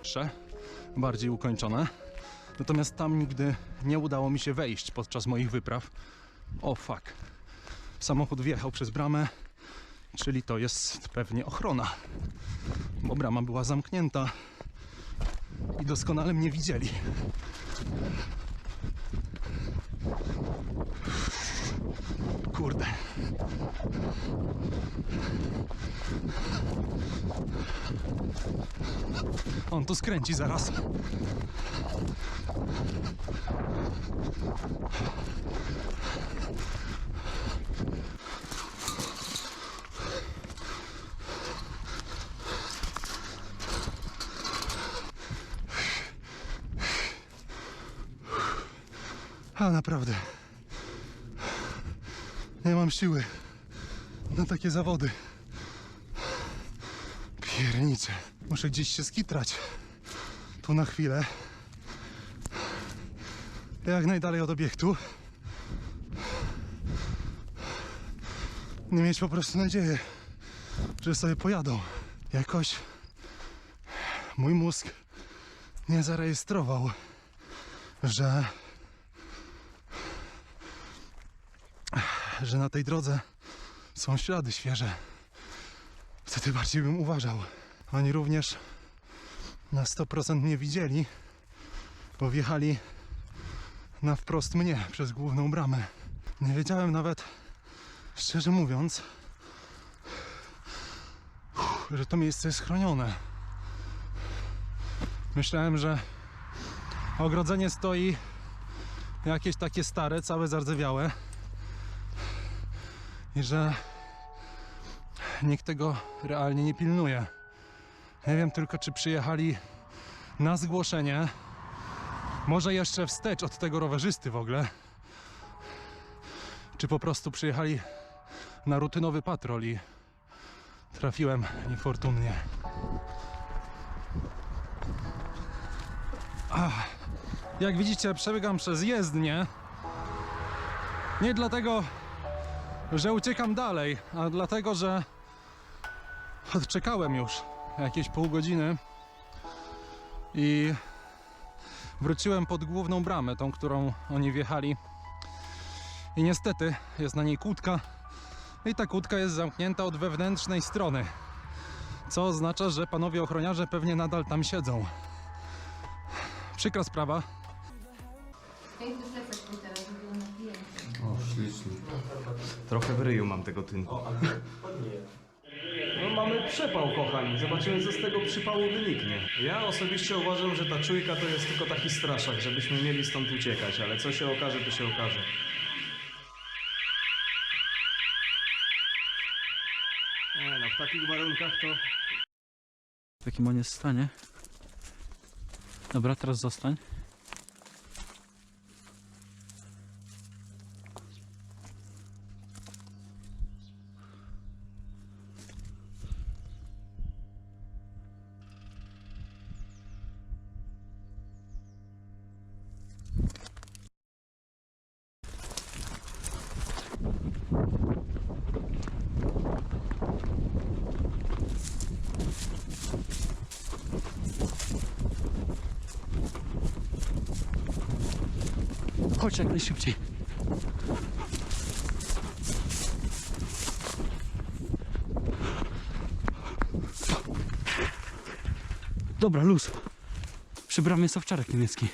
lepsze, bardziej ukończone. Natomiast tam nigdy nie udało mi się wejść podczas moich wypraw. O fuck. Samochód wjechał przez bramę, czyli to jest pewnie ochrona, bo brama była zamknięta i doskonale mnie widzieli. Kurde. On tu skręci zaraz. A naprawdę. Nie mam siły na takie zawody. Piernicze. Muszę gdzieś się skitrać. Tu na chwilę. Jak najdalej od obiektu. Nie mieć po prostu nadzieję, że sobie pojadą. Jakoś mój mózg nie zarejestrował, że że na tej drodze są ślady świeże. Wtedy bardziej bym uważał. Oni również na 100% mnie widzieli, bo wjechali na wprost mnie przez główną bramę. Nie wiedziałem nawet, szczerze mówiąc, że to miejsce jest chronione. Myślałem, że ogrodzenie stoi jakieś takie stare, całe zardzewiałe i że nikt tego realnie nie pilnuje. Nie wiem tylko, czy przyjechali na zgłoszenie, może jeszcze wstecz od tego rowerzysty w ogóle, czy po prostu przyjechali na rutynowy patrol i trafiłem niefortunnie. Ach, jak widzicie, przebiegam przez jezdnię. Nie dlatego, że uciekam dalej, a dlatego, że odczekałem już jakieś pół godziny i wróciłem pod główną bramę, tą, którą oni wjechali. I niestety jest na niej kłódka i ta kłódka jest zamknięta od wewnętrznej strony, co oznacza, że panowie ochroniarze pewnie nadal tam siedzą. Przykra sprawa, plecak twój teraz, żeby na Trochę w ryju mam tego tynku. No mamy przepał, kochani. Zobaczymy, co z tego przypału wyniknie. Ja osobiście uważam, że ta czujka to jest tylko taki straszak, żebyśmy mieli stąd uciekać, ale co się okaże, to się okaże. Nie no, w takich warunkach to... W jakim on jest stanie? Dobra, teraz zostań. Chodź jak najszybciej. Dobra, luz. Przy bramie jest owczarek niemiecki.